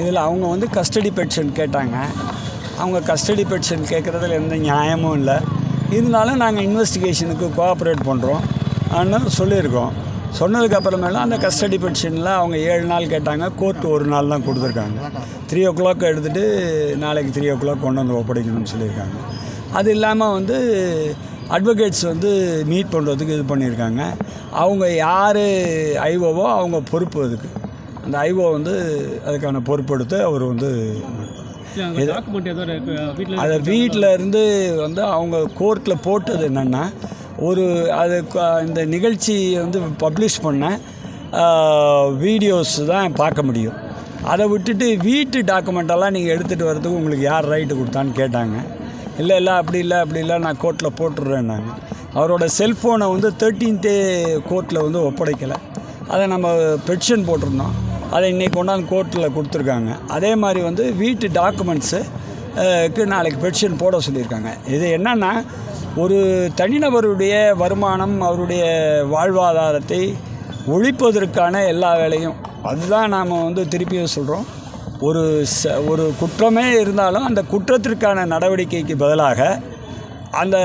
இதில் அவங்க வந்து கஸ்டடி பென்ஷன் கேட்டாங்க. அவங்க கஸ்டடி பென்ஷன் கேட்குறதுல எந்த நியாயமும் இல்லை. இருந்தாலும் நாங்கள் இன்வெஸ்டிகேஷனுக்கு கோஆப்ரேட் பண்ணுறோம். ஆனால் சொல்லியிருக்கோம். சொன்னதுக்கு அந்த கஸ்டடி பென்ஷனில் அவங்க ஏழு நாள் கேட்டாங்க. கோர்ட் ஒரு நாள் தான் கொடுத்துருக்காங்க. த்ரீ ஓ கிளாக் எடுத்துகிட்டு நாளைக்கு த்ரீ ஓ கிளாக் கொண்டு வந்து ஒப்படைக்கணும்னு சொல்லியிருக்காங்க. அது இல்லாமல் வந்து அட்வொகேட்ஸ் வந்து மீட் பண்ணுறதுக்கு இது பண்ணியிருக்காங்க. அவங்க யார் ஐஓவோ அவங்க பொறுப்பு அதுக்கு. அந்த ஐஓ வந்து அதுக்கான பொறுப்பெடுத்து அவர் வந்து அதை வீட்டில் இருந்து வந்து அவங்க கோர்ட்டில் போட்டது என்னென்னா ஒரு அது இந்த நிகழ்ச்சி வந்து பப்ளிஷ் பண்ண வீடியோஸ் தான் பார்க்க முடியும். அதை விட்டுட்டு வீட்டு டாக்குமெண்டெல்லாம் நீங்கள் எடுத்துகிட்டு வரதுக்கு உங்களுக்கு யார் ரைட்டு கொடுத்தான்னு கேட்டாங்க. இல்லை இல்லை அப்படி இல்லை அப்படி இல்லை நான் கோர்ட்டில் போட்டுடுறேன்னாங்க. அவரோட செல்ஃபோனை வந்து தேர்ட்டீன்த்தே கோர்ட்டில் வந்து ஒப்படைக்கலை. அதை நம்ம பெட்டிஷன் போட்டிருந்தோம். அதை இன்றைக்கி கொண்டாந்து கோர்ட்டில் கொடுத்துருக்காங்க. அதே மாதிரி வந்து வீட்டு டாக்குமெண்ட்ஸு க்கு நாளைக்கு பெட்டிஷன் போட சொல்லியிருக்காங்க. இது என்னென்னா ஒரு தனிநபருடைய வருமானம் அவருடைய வாழ்வாதாரத்தை ஒழிப்பதற்கான எல்லா வேலையும். அதுதான் நாம் வந்து திருப்பியும் சொல்கிறோம் ஒரு ச ஒரு குற்றமே இருந்தாலும் அந்த குற்றத்திற்கான நடவடிக்கைக்கு பதிலாக அந்த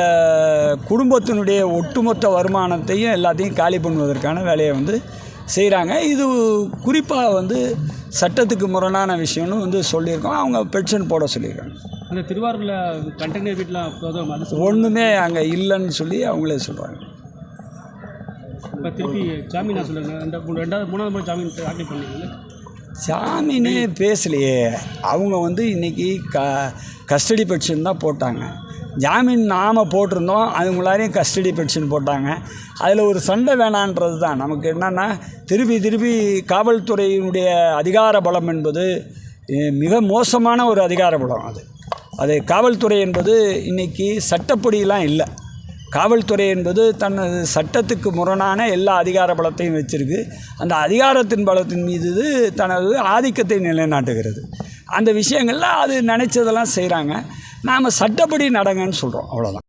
குடும்பத்தினுடைய ஒட்டுமொத்த வருமானத்தையும் எல்லாத்தையும் காலி பண்ணுவதற்கான வேலையை வந்து செய்கிறாங்க இது குறிப்பாக வந்து சட்டத்துக்கு முரணான விஷயம்னு வந்து சொல்லியிருக்கோம். அவங்க பென்ஷன் போட சொல்லியிருக்காங்க. அந்த திருவாரூரில் கண்டெய்னர் வீட்டில் ஒன்றுமே அங்கே இல்லைன்னு சொல்லி அவங்களே சொல்கிறாங்க இப்போ திருப்பி ஜாமீனா சொல்லுங்க ரெண்டா மூணு ரெண்டாவது மூணாவது முறை ஜாமீன் தாக்கல் பண்ணீங்கல்ல ஜாமீனே பேசலையே. அவங்க வந்து இன்றைக்கி க கஸ்டடி பென்ஷன் தான் போட்டாங்க. ஜாமீன் நாம் போட்டிருந்தோம் அவங்களாரையும் கஸ்டடி பென்ஷன் போட்டாங்க. அதில் ஒரு சண்டை வேணான்றது தான். நமக்கு என்னென்னா திருப்பி திருப்பி காவல்துறையினுடைய அதிகார பலம் என்பது மிக மோசமான ஒரு அதிகார பலம் அது. அது காவல்துறை என்பது இன்றைக்கி சட்டப்படியெலாம் இல்லை. காவல்துறை என்பது தனது சட்டத்துக்கு முரணான எல்லா அதிகார பலத்தையும் வச்சிருக்கு. அந்த அதிகாரத்தின் பலத்தின் மீது இது தனது ஆதிக்கத்தை நிலைநாட்டுகிறது. அந்த விஷயங்களில் அது நினச்சதெல்லாம் செய்கிறாங்க நாம் சட்டப்படி நடங்கன்னு சொல்கிறோம் அவ்வளோதான்